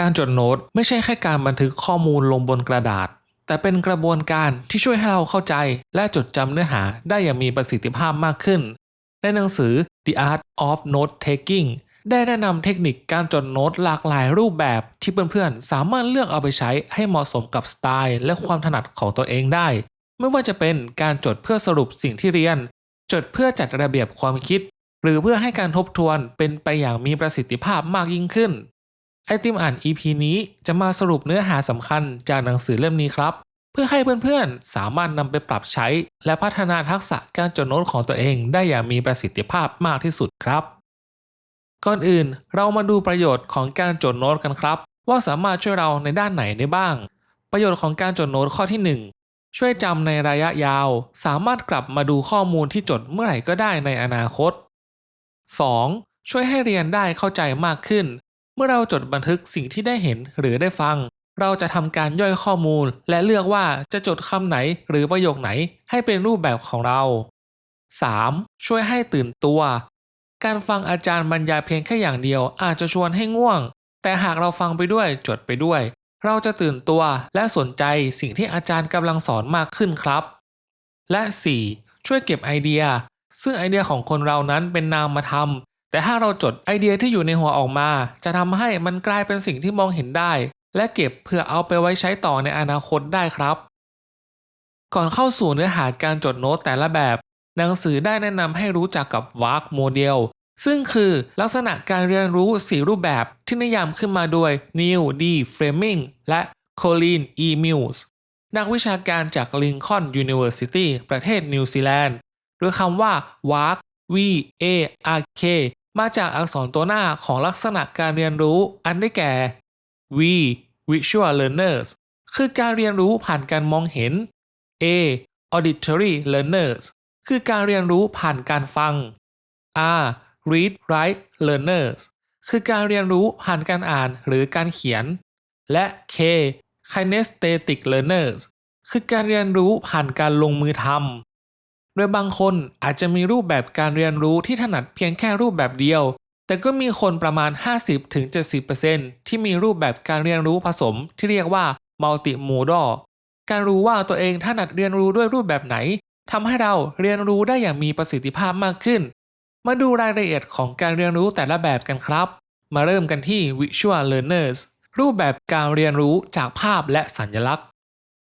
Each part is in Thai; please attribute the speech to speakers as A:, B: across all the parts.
A: การจดโน้ตไม่ใช่แค่การบันทึกข้อมูลลงบนกระดาษ แต่เป็นกระบวนการที่ช่วยให้เราเข้าใจ และจดจำเนื้อหาได้อย่างมีประสิทธิภาพมากขึ้น ในหนังสือ The Art of Note Taking ได้แนะนำเทคนิคการจดโน้ตหลากหลายรูปแบบที่เพื่อนๆสามารถเลือกเอาไปใช้ให้เหมาะสมกับสไตล์และความถนัดของตัวเองได้ ไม่ว่าจะเป็นการจดเพื่อสรุปสิ่งที่เรียน จดเพื่อจัดระเบียบความคิด หรือเพื่อให้การทบทวนเป็นไปอย่างมีประสิทธิภาพมากยิ่งขึ้น ไอติมอ่าน EP นี้จะมาสรุปเนื้อหาสำคัญจากหนังสือเล่มนี้ครับ เพื่อให้เพื่อนๆ สามารถนำไปปรับใช้ และพัฒนาทักษะการจดโน้ตของตัวเองได้อย่างมีประสิทธิภาพมากที่สุดครับ ก่อนอื่นเรามาดูประโยชน์ของการจดโน้ตกันครับ ว่าสามารถช่วยเราในด้านไหนได้บ้าง ประโยชน์ของการจดโน้ตข้อที่ 1 ช่วยจำในระยะยาว สามารถกลับมาดูข้อมูลที่จดเมื่อไหร่ก็ได้ในอนาคต 2. ช่วยให้เรียนได้เข้าใจมากขึ้น มื่อเราจดบันทึกสิ่งที่ได้เห็นหรือได้ฟัง เราจะทำการย่อยข้อมูล และเลือกว่าจะจดคำไหนหรือประโยคไหนให้เป็นรูปแบบของเรา 3. ช่วยให้ตื่นตัว การฟังอาจารย์บรรยายเพียงแค่อย่างเดียวอาจจะชวนให้ง่วง แต่หากเราฟังไปด้วยจดไปด้วย เราจะตื่นตัวและสนใจสิ่งที่อาจารย์กำลังสอนมากขึ้นครับ และ 4. ช่วยเก็บไอเดีย ซึ่งไอเดียของคนเรานั้นเป็นนามธรรม แต่ถ้าเราจดไอเดียที่อยู่ในหัวออกมา จะทำให้มันกลายเป็นสิ่งที่มองเห็นได้ และเก็บเพื่อเอาไปไว้ใช้ต่อในอนาคตได้ครับ ก่อนเข้าสู่เนื้อหาการจดโน้ตแต่ละแบบ หนังสือได้แนะนำให้รู้จักกับวาร์กโมเดลซึ่งคือลักษณะการเรียนรู้ 4 รูปแบบที่นิยามขึ้นมาโดย Neil D. Fleming และ Colin E. Mills นักวิชาการจาก Lincoln University ประเทศนิวซีแลนด์ โดยคำว่า WARK V A R K มาจากอักษรตัวหน้าของลักษณะการเรียนรู้อันได้แก่ V Visual Learners คือการเรียนรู้ผ่านการมองเห็น A Auditory Learners คือการเรียนรู้ผ่านการฟัง R Read Write Learners คือการเรียนรู้ผ่านการอ่านหรือการเขียน และ K Kinesthetic Learners คือการเรียนรู้ผ่านการลงมือทำ โดยบางคนอาจจะมีรูปแบบการเรียนรู้ที่ถนัดเพียงแค่รูปแบบเดียว แต่ก็มีคนประมาณ 50-70%ที่มีรูปแบบการเรียนรู้ผสมที่เรียกว่า Multimodal การรู้ว่าตัวเองถนัดเรียนรู้ด้วยรูปแบบไหนทำให้เราเรียนรู้ได้อย่างมีประสิทธิภาพมากขึ้น มาดูรายละเอียดของการเรียนรู้แต่ละแบบกันครับ มาเริ่มกันที่ Visual Learners รูปแบบการเรียนรู้จากภาพและสัญลักษณ์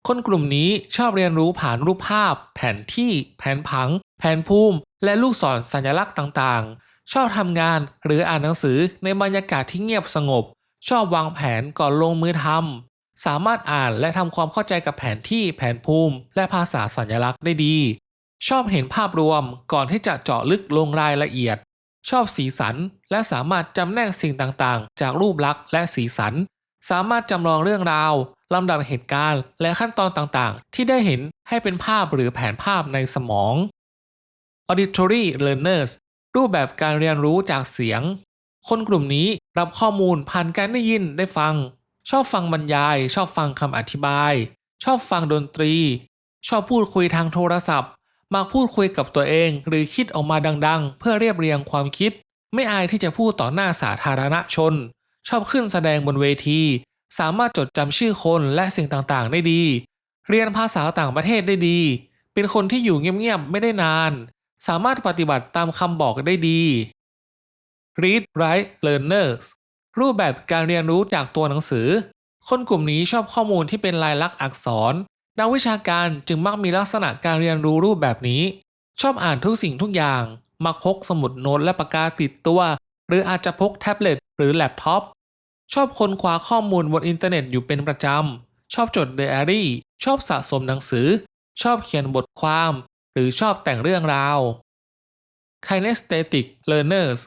A: คนกลุ่มนี้ชอบเรียนรู้ผ่านรูปภาพ แผนที่ แผนผัง แผนภูมิ และลูกศรสัญลักษณ์ต่างๆ ชอบทำงานหรืออ่านหนังสือในบรรยากาศที่เงียบสงบ ชอบวางแผนก่อนลงมือทำสามารถอ่านและทำความเข้าใจกับแผนที่ แผนภูมิ และภาษาสัญลักษณ์ได้ดี ชอบเห็นภาพรวมก่อนที่จะเจาะลึกลงรายละเอียด ชอบสีสัน และสามารถจำแนกสิ่งต่างๆ จากรูปลักษณ์และสีสัน สามารถจำลองเรื่องราว ลำดับเหตุการณ์ และขั้นตอนต่างๆ ที่ได้เห็นให้เป็นภาพหรือแผนภาพในสมอง Auditory Learners รูปแบบการเรียนรู้จากเสียง คนกลุ่มนี้รับข้อมูลผ่านการได้ยินได้ฟัง ชอบฟังบรรยาย ชอบฟังคำอธิบาย ชอบฟังดนตรี ชอบพูดคุยทางโทรศัพท์ มักพูดคุยกับตัวเองหรือคิดออกมาดัง ๆ เพื่อเรียบเรียงความคิด ไม่อายที่จะพูดต่อหน้าสาธารณชน ชอบขึ้นแสดงบนเวที สามารถจดจำชื่อคนและสิ่งต่างๆ ได้ดี เรียนภาษาต่างประเทศได้ดี เป็นคนที่อยู่เงียบๆ ไม่ได้นาน สามารถปฏิบัติตามคำบอกได้ดี Read Write Learners รูปแบบการเรียนรู้จากตัวหนังสือ คนกลุ่มนี้ชอบข้อมูลที่เป็นลายลักษณ์อักษร นักวิชาการจึงมักมีลักษณะการเรียนรู้รูปแบบนี้ ชอบอ่านทุกสิ่งทุกอย่าง มักพกสมุดโน้ตและปากกาติดตัว หรืออาจจะพกแท็บเล็ตหรือแล็ปท็อป ชอบค้นคว้าข้อมูลบนอินเทอร์เน็ตอยู่เป็นประจำ ชอบจดไดอารี่ ชอบสะสมหนังสือ ชอบเขียนบทความ หรือชอบแต่งเรื่องราว Kinesthetic Learners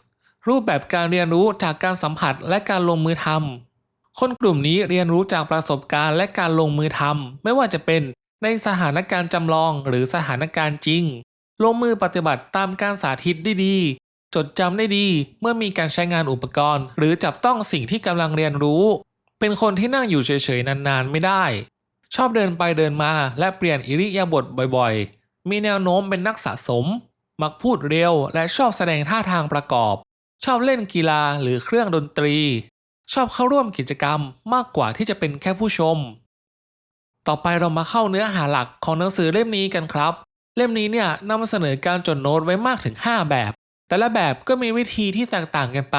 A: รูปแบบการเรียนรู้จากการสัมผัสและการลงมือทำ คนกลุ่มนี้เรียนรู้จากประสบการณ์และการลงมือทำ ไม่ว่าจะเป็นในสถานการณ์จำลองหรือสถานการณ์จริง ลงมือปฏิบัติตามการสาธิตได้ดี จดจำได้ดีเมื่อมีการใช้งานอุปกรณ์ หรือจับต้องสิ่งที่กำลังเรียนรู้ เป็นคนที่นั่งอยู่เฉยๆนานๆไม่ได้ ชอบเดินไปเดินมาและเปลี่ยนอิริยาบถบ่อยๆ มีแนวโน้มเป็นนักสะสม มักพูดเร็วและชอบแสดงท่าทางประกอบ ชอบเล่นกีฬาหรือเครื่องดนตรี ชอบเข้าร่วมกิจกรรมมากกว่าที่จะเป็นแค่ผู้ชม ต่อไปเรามาเข้าเนื้อหาหลักของหนังสือเล่มนี้กันครับ เล่มนี้เนี่ยนำเสนอการจดโน้ตไว้มากถึง 5 แบบ แต่ละแบบก็มีวิธีที่แตกต่างกันไป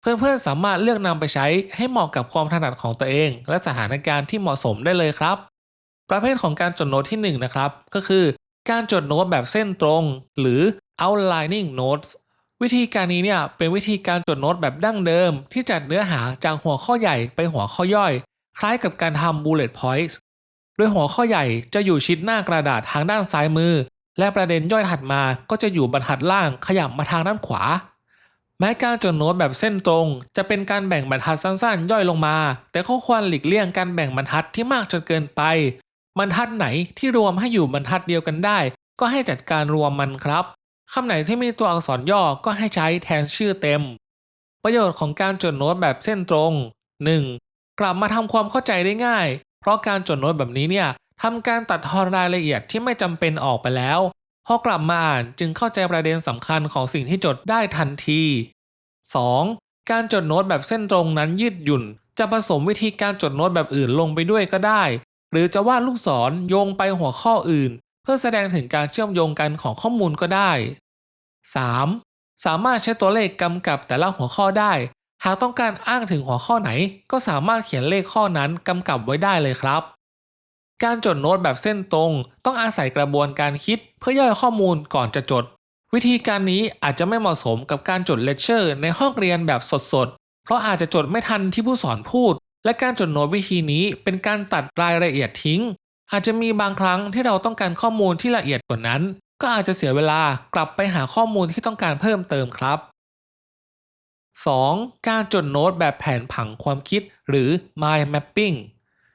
A: เพื่อนๆสามารถเลือกนำไปใช้ให้เหมาะกับความถนัดของตัวเอง และสถานการณ์ที่เหมาะสมได้เลยครับ ประเภทของการจดโน้ตที่1นะครับก็คือการจดโน้ตแบบเส้นตรง หรือ outlining notes วิธีการนี้เนี่ยเป็นวิธีการจดโน้ตแบบดั้งเดิม ที่จัดเนื้อหาจากหัวข้อใหญ่ไปหัวข้อย่อย คล้ายกับการทำ bullet points โดยหัวข้อใหญ่จะอยู่ชิดหน้ากระดาษทางด้านซ้ายมือ และประเด็นย่อยถัดมาก็จะอยู่บรรทัดล่างขยับมาทางด้านขวา แม้การจดโน้ตแบบเส้นตรง จะเป็นการแบ่งบรรทัดสั้นๆ ย่อยลงมา แต่ก็ควรหลีกเลี่ยงการแบ่งบรรทัดที่มากจนเกินไป บรรทัดไหนที่รวมให้อยู่บรรทัดเดียวกันได้ ก็ให้จัดการรวมมันครับคำไหนที่มีตัวอักษรย่อก็ให้ใช้แทนชื่อเต็ม ประโยชน์ของการจดโน้ตแบบเส้นตรง 1. กลับมาทำความเข้าใจได้ง่าย เพราะการจดโน้ตแบบนี้เนี่ย ทำการตัดทอนรายละเอียดที่ไม่จำเป็นออกไปแล้ว พอกลับมาอ่านจึงเข้าใจประเด็นสำคัญของสิ่งที่จดได้ทันที 2. การจดโน้ตแบบเส้นตรงนั้นยืดหยุ่น จะผสมวิธีการจดโน้ตแบบอื่นลงไปด้วยก็ได้ หรือจะวาดลูกศรโยงไปหัวข้ออื่น เพื่อแสดงถึงการเชื่อมโยงกันของข้อมูลก็ได้ 3. สามารถใช้ตัวเลขกำกับแต่ละหัวข้อได้ หากต้องการอ้างถึงหัวข้อไหน ก็สามารถเขียนเลขข้อนั้นกำกับไว้ได้เลยครับ การจดโน้ตแบบเส้นตรง ต้องอาศัยกระบวนการคิดเพื่อย่อยข้อมูลก่อนจะจด วิธีการนี้อาจจะไม่เหมาะสมกับการจดเลคเชอร์ในห้องเรียนแบบสดๆ เพราะอาจจะจดไม่ทันที่ผู้สอนพูด และการจดโน้ตวิธีนี้เป็นการตัดรายละเอียดทิ้ง อาจจะมีบางครั้งที่เราต้องการข้อมูลที่ละเอียดกว่านั้น ก็อาจจะเสียเวลากลับไปหาข้อมูลที่ต้องการเพิ่มเติมครับ 2. การจดโน้ตแบบแผนผังความคิดหรือ mind mapping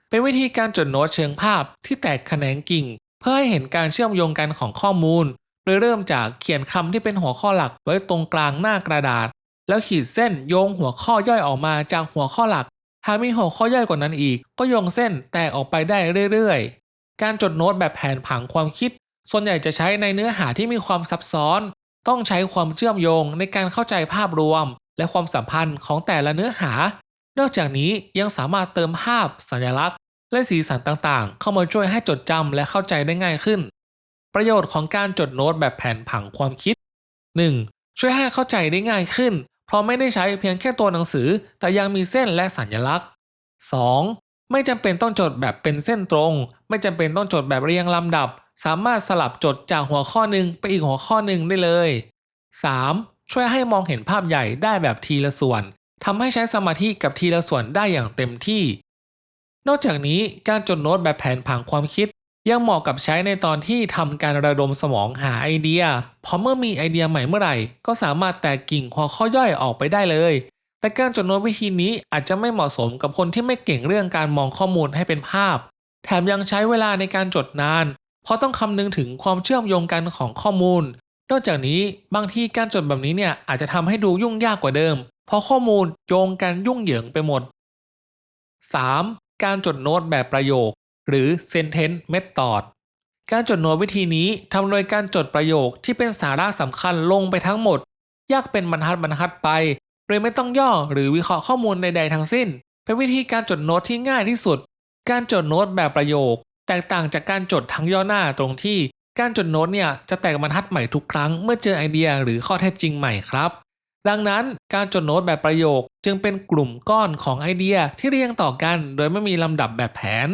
A: เป็นวิธีการจดโน้ตเชิงภาพที่แตกแขนงกิ่ง เพื่อให้เห็นการเชื่อมโยงกันของข้อมูล โดยเริ่มจากเขียนคำที่เป็นหัวข้อหลักไว้ตรงกลางหน้ากระดาษ แล้วขีดเส้นโยงหัวข้อย่อยออกมาจากหัวข้อหลัก หากมีหัวข้อย่อยกว่านั้นอีก ก็โยงเส้นแตกออกไปได้เรื่อยๆ การจดโน้ตแบบแผนผังความคิด ส่วนใหญ่จะใช้ในเนื้อหาที่มีความซับซ้อน ต้องใช้ความเชื่อมโยงในการเข้าใจภาพรวม และความสัมพันธ์ของแต่ละเนื้อหา นอกจากนี้ยังสามารถเติมภาพ สัญลักษณ์ และสีสันต่างๆ เข้ามาช่วยให้จดจำและเข้าใจได้ง่ายขึ้น ประโยชน์ของการจดโน้ตแบบแผนผังความคิด 1. ช่วยให้เข้าใจได้ง่ายขึ้น เพราะไม่ได้ใช้เพียงแค่ตัวหนังสือ แต่ยังมีเส้นและสัญลักษณ์ 2. ไม่จำเป็นต้องจดแบบเป็นเส้นตรง ไม่จำเป็นต้องจดแบบเรียงลำดับ สามารถสลับจดจากหัวข้อหนึ่งไปอีกหัวข้อหนึ่งได้เลย 3. ช่วยให้มองเห็นภาพใหญ่ได้แบบทีละส่วนทำให้ใช้สมาธิกับทีละส่วนได้อย่างเต็มที่ นอกจากนี้การจดโน้ตแบบแผนผังความคิด ยังเหมาะกับใช้ในตอนที่ทำการระดมสมองหาไอเดีย เพราะเมื่อมีไอเดียใหม่เมื่อไหร่ ก็สามารถแตกกิ่งหัวข้อย่อยออกไปได้เลย แต่การจดโน้ตวิธีนี้อาจจะไม่เหมาะสมกับคนที่ไม่เก่งเรื่องการมองข้อมูลให้เป็นภาพ แถมยังใช้เวลาในการจดนาน เพราะต้องคำนึงถึงความเชื่อมโยงกันของข้อมูล นอกจากนี้บางทีการจดแบบนี้เนี่ยอาจจะทำให้ดูยุ่งยากกว่าเดิม เพราะข้อมูลโยงกันยุ่งเหยิงไปหมด 3. การจดโน้ตแบบประโยค หรือ sentence method การจดโน้ตวิธีนี้ทำโดยการจดประโยคที่เป็นสาระสำคัญลงไปทั้งหมดยากเป็นบรรทัดบรรทัดไปโดยไม่ต้องย่อหรือวิเคราะห์ข้อมูลใดๆทั้งสิ้น เป็นวิธีการจดโน้ตที่ง่ายที่สุด การจดโน้ตแบบประโยค แตกต่างจากการจดทั้งย่อหน้าตรงที่ การจดโน้ตเนี่ยจะแตกบรรทัดใหม่ทุกครั้งเมื่อเจอไอเดียหรือข้อเท็จจริงใหม่ครับ ดังนั้นการจดโน้ตแบบประโยคจึงเป็นกลุ่มก้อนของไอเดียที่เรียงต่อกันโดยไม่มีลำดับแบบแผน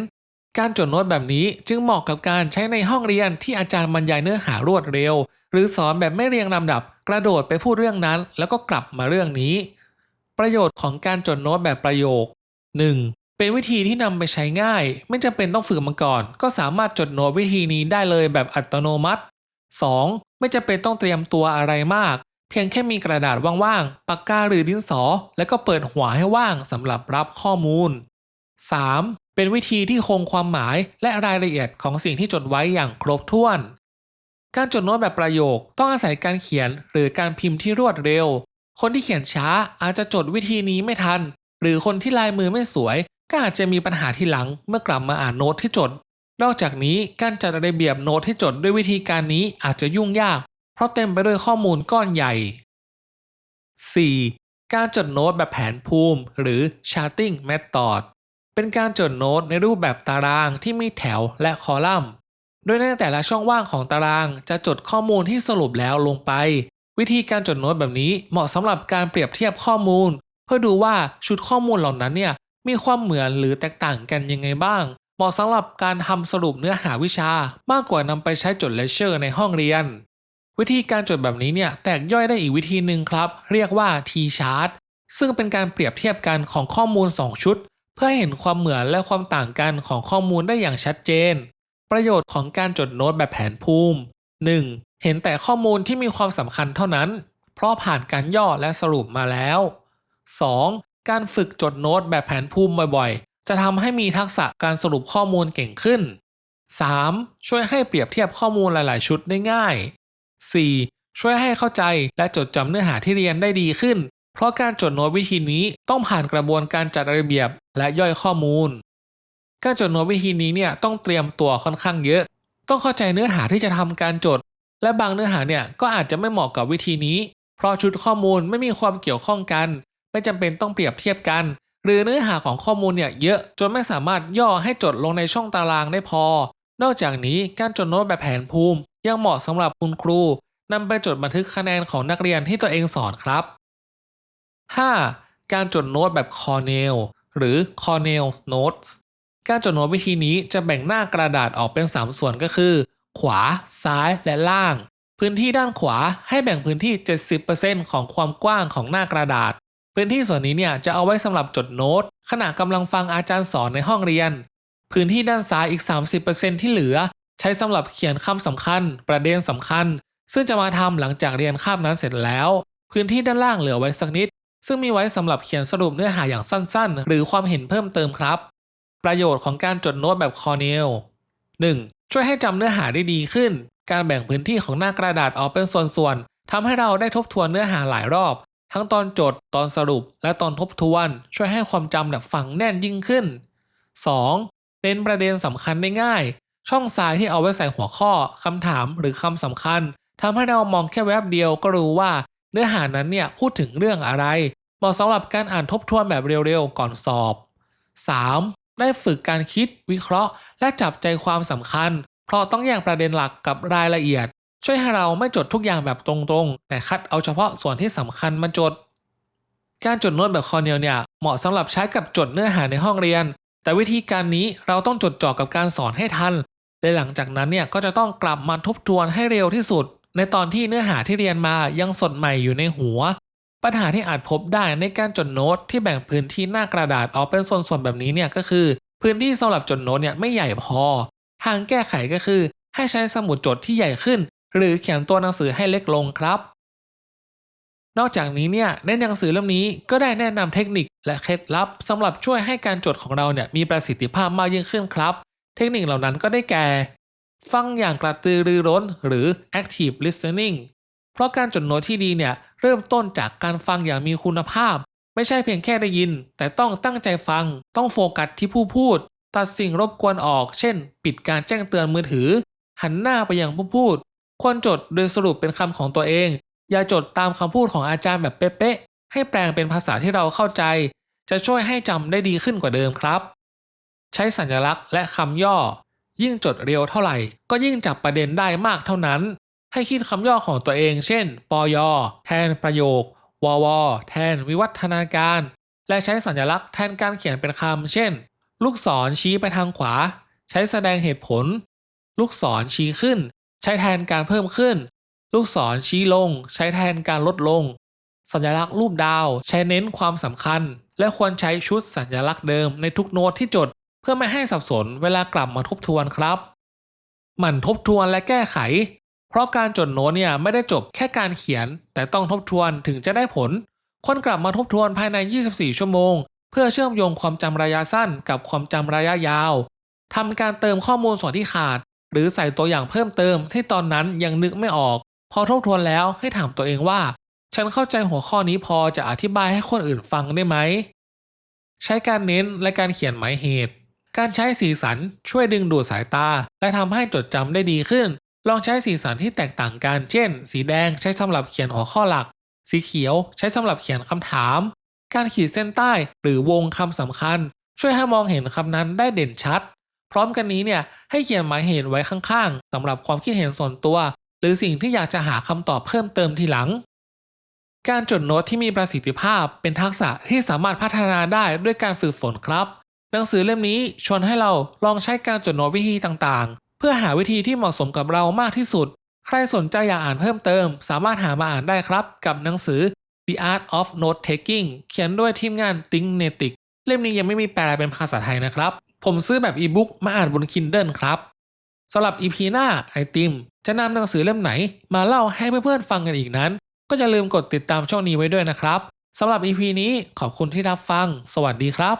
A: การจดโน้ตแบบนี้จึงเหมาะกับการใช้ในห้องเรียนที่อาจารย์บรรยายเนื้อหารวดเร็ว หรือสอนแบบไม่เรียงลำดับกระโดดไปพูดเรื่องนั้น แล้วก็กลับมาเรื่องนี้ ประโยชน์ของการจดโน้ตแบบประโยค 1. เป็นวิธีที่นำไปใช้ง่าย ไม่จำเป็นต้องฝึกมาก่อน ก็สามารถจดโน้ตวิธีนี้ได้เลยแบบอัตโนมัติ 2. ไม่จำเป็นต้องเตรียมตัวอะไรมาก เพียงแค่มีกระดาษว่างๆ ปากกาหรือดินสอ แล้วก็เปิดหัวให้ว่างสำหรับรับข้อมูล 3. เป็นวิธีที่คงความหมายและรายละเอียดของสิ่งที่จดไว้อย่างครบถ้วน การจดโน้ตแบบประโยคต้องอาศัยการเขียนหรือการพิมพ์ที่รวดเร็ว คนที่เขียนช้าอาจจะจดวิธีนี้ไม่ทัน หรือคนที่ลายมือไม่สวย ก็อาจจะมีปัญหาที่หลังเมื่อกลับมาอ่านโน้ตที่จด นอกจากนี้การจัดระเบียบโน้ตที่จดด้วยวิธีการนี้อาจจะยุ่งยาก เพราะเต็มไปด้วยข้อมูลก้อนใหญ่ 4. การจดโน้ตแบบแผนภูมิ หรือ charting method เป็นการจดโน้ตในรูปแบบตารางที่มีแถวและคอลัมน์ โดยในแต่ละช่องว่างของตารางจะจดข้อมูลที่สรุปแล้วลงไป วิธีการจดโน้ตแบบนี้เหมาะสำหรับการเปรียบเทียบข้อมูล เพื่อดูว่าชุดข้อมูลเหล่านั้นเนี่ยมีความเหมือนหรือแตกต่างกันยังไงบ้าง เหมาะสำหรับการทำสรุปเนื้อหาวิชามากกว่านำไปใช้จดเลคเชอร์ในห้องเรียน วิธีการจดแบบนี้เนี่ยแตกย่อยได้อีกวิธีหนึ่งครับ เรียกว่า T-chart ซึ่งเป็นการเปรียบเทียบกันของข้อมูล 2 ชุด เพื่อเห็นความเหมือนและความต่างกันของข้อมูลได้อย่างชัดเจน ประโยชน์ของการจดโน้ตแบบแผนภูมิ 1. เห็นแต่ข้อมูลที่มีความสำคัญเท่านั้น เพราะผ่านการย่อและสรุปมาแล้ว 2. การฝึกจดโน้ตแบบแผนภูมิบ่อยๆ จะทำให้มีทักษะการสรุปข้อมูลเก่งขึ้น 3. ช่วยให้เปรียบเทียบข้อมูลหลาย ๆ ชุดได้ง่าย 4. ช่วยให้เข้าใจและจดจำเนื้อหาที่เรียนได้ดีขึ้น เพราะการจดโน้ตวิธีนี้ต้องผ่านกระบวนการจัดระเบียบและย่อยข้อมูล การจดโน้ตวิธีนี้เนี่ยต้องเตรียมตัวค่อนข้างเยอะ ต้องเข้าใจเนื้อหาที่จะทำการจด และบางเนื้อหาเนี่ยก็อาจจะไม่เหมาะกับวิธีนี้ เพราะชุดข้อมูลไม่มีความเกี่ยวข้องกัน ไม่จำเป็นต้องเปรียบเทียบกัน หรือเนื้อหาของข้อมูลเนี่ยเยอะจนไม่สามารถย่อให้จดลงในช่องตารางได้พอ นอกจากนี้การจดโน้ตแบบแผนภูมิ ยังเหมาะสำหรับคุณครูนำไปจดบันทึกคะแนนของนักเรียนที่ตัวเองสอนครับ 5. การจดโน้ตแบบ Cornell หรือ Cornell Notes การจดโน้ตวิธีนี้จะแบ่งหน้ากระดาษออกเป็น 3 ส่วนก็คือ ขวา ซ้ายและล่าง พื้นที่ด้านขวาให้แบ่งพื้นที่ 70%ของความกว้างของหน้ากระดาษ พื้นที่ส่วนนี้เนี่ยจะเอาไว้สำหรับจดโน้ต ขณะกำลังฟังอาจารย์สอนในห้องเรียน พื้นที่ด้านซ้ายอีก 30%ที่เหลือ ใช้สำหรับเขียนคำสำคัญ ประเด็นสำคัญ ซึ่งจะมาทำหลังจากเรียนคาบนั้นเสร็จแล้ว พื้นที่ด้านล่างเหลือไว้สักนิด ซึ่งมีไว้สำหรับเขียนสรุปเนื้อหาอย่างสั้นๆ หรือความเห็นเพิ่มเติมครับ ประโยชน์ของการจดโน้ตแบบคอร์เนล 1. ช่วยให้จำเนื้อหาได้ดีขึ้น การแบ่งพื้นที่ของหน้ากระดาษออกเป็นส่วนๆทำให้เราได้ทบทวนเนื้อหาหลายรอบ ทั้งตอนจด ตอนสรุป และตอนทบทวน ช่วยให้ความจำเนี่ยฝังแน่นยิ่งขึ้น 2. เน้นประเด็นสำคัญได้ง่าย ช่องซ้ายที่เอาไว้ใส่หัวข้อคำถามหรือคำสำคัญทำให้เรามองแค่แวบเดียวก็รู้ว่า เนื้อหานั้นเนี่ยพูดถึงเรื่องอะไร เหมาะสำหรับการอ่านทบทวนแบบเร็วๆ ก่อนสอบ 3. ได้ฝึกการคิดวิเคราะห์ และจับใจความสำคัญ เพราะต้องแยกประเด็นหลักกับรายละเอียด ช่วยให้เราไม่จดทุกอย่างแบบตรงๆ แต่คัดเอาเฉพาะส่วนที่สำคัญมาจด การจดโน้ตแบบคอร์เนลเนี่ยเหมาะสำหรับใช้กับจดเนื้อหาในห้องเรียน แต่วิธีการนี้เราต้องจดจ่อกับการสอนให้ทัน และหลังจากนั้นเนี่ยก็จะต้องกลับมาทบทวนให้เร็วที่สุด ในตอนที่เนื้อหาที่เรียนมายังสดใหม่อยู่ในหัว ปัญหาที่อาจพบได้ในการจดโน้ตที่แบ่งพื้นที่หน้ากระดาษออกเป็นส่วนๆแบบนี้เนี่ยก็คือ พื้นที่สำหรับจดโน้ตเนี่ยไม่ใหญ่พอ ทางแก้ไขก็คือ ให้ใช้สมุดจดที่ใหญ่ขึ้น หรือเขียนตัวหนังสือให้เล็กลงครับ นอกจากนี้เนี่ยในหนังสือเล่มนี้ก็ได้แนะนำเทคนิคและเคล็ดลับสำหรับช่วยให้การจดของเราเนี่ยมีประสิทธิภาพมากยิ่งขึ้นครับ เทคนิคเหล่านั้นก็ได้แก่ ฟังอย่างกระตือรือร้นหรือ active listening เพราะการจดโน้ตที่ดีเนี่ยเริ่มต้นจากการฟังอย่างมีคุณภาพ ไม่ใช่เพียงแค่ได้ยิน แต่ต้องตั้งใจฟัง ต้องโฟกัสที่ผู้พูด ตัดสิ่งรบกวนออก เช่น ปิดการแจ้งเตือนมือถือ หันหน้าไปยังผู้พูด ควรจดโดยสรุปเป็นคำของตัวเอง อย่าจดตามคำพูดของอาจารย์แบบเป๊ะๆให้แปลงเป็นภาษาที่เราเข้าใจ จะช่วยให้จำได้ดีขึ้นกว่าเดิมครับ ใช้สัญลักษณ์และคำย่อ ยิ่งจดเร็วเท่าไหร่ ก็ยิ่งจับประเด็นได้มากเท่านั้น ให้คิดคำย่อของตัวเอง เช่นปยแทนประโยคววแทนวิวัฒนาการ และใช้สัญลักษณ์แทนการเขียนเป็นคำเช่น ลูกศรชี้ไปทางขวา ใช้แสดงเหตุผล ลูกศรชี้ขึ้น ใช้แทนการเพิ่มขึ้น ลูกศรชี้ลง ใช้แทนการลดลง สัญลักษณ์รูปดาว ใช้เน้นความสำคัญ และควรใช้ชุดสัญลักษณ์เดิมในทุกโน้ตที่จด เพื่อไม่ให้สับสนเวลากลับมาทบทวนครับหมั่นทบทวนและแก้ไข เพราะการจดโน้ตเนี่ยไม่ได้จบแค่การเขียน แต่ต้องทบทวนถึงจะได้ผลควรกลับมาทบทวนภายใน 24 ชั่วโมง เพื่อเชื่อมโยงความจำระยะสั้นกับความจำระยะยาวทำการเติมข้อมูลส่วนที่ขาด หรือใส่ตัวอย่างเพิ่มเติมที่ตอนนั้นยังนึกไม่ออก พอทบทวนแล้วให้ถามตัวเองว่า ฉันเข้าใจหัวข้อนี้พอจะอธิบายให้คนอื่นฟังได้ไหม ใช้การเน้นและการเขียนหมายเหตุ การใช้สีสันช่วยดึงดูดสายตา และทำให้จดจำได้ดีขึ้น ลองใช้สีสันที่แตกต่างกัน เช่น สีแดงใช้สำหรับเขียนหัวข้อหลัก สีเขียวใช้สำหรับเขียนคำถาม การขีดเส้นใต้หรือวงคำสำคัญ ช่วยให้มองเห็นคำนั้นได้เด่นชัด พร้อมกันนี้เนี่ยให้เขียนหมายเหตุไว้ข้างๆสำหรับความคิดเห็นส่วนตัว หรือสิ่งที่อยากจะหาคำตอบเพิ่มเติมทีหลัง การจดโน้ตที่มีประสิทธิภาพเป็นทักษะที่สามารถพัฒนาได้ด้วยการฝึกฝนครับ หนังสือเล่มนี้ชวนให้เราลองใช้การจดโน้ตวิธีต่างๆ เพื่อหาวิธีที่เหมาะสมกับเรามากที่สุด ใครสนใจอยากอ่านเพิ่มเติม สามารถหามาอ่านได้ครับ กับหนังสือ The Art of Note Taking เขียนด้วยทีมงาน Think Natic เล่มนี้ยังไม่มีแปลเป็นภาษาไทยนะครับ ผมซื้อแบบอีบุ๊กมาอ่านบน Kindle ครับสำหรับ EP หน้าไอติม จะนำหนังสือเล่มไหน มาเล่าให้เพื่อนๆฟังกันอีกนั้น ก็อย่าลืมกดติดตามช่องนี้ไว้ด้วยนะครับสำหรับ EP นี้ขอบคุณที่รับฟัง สวัสดีครับ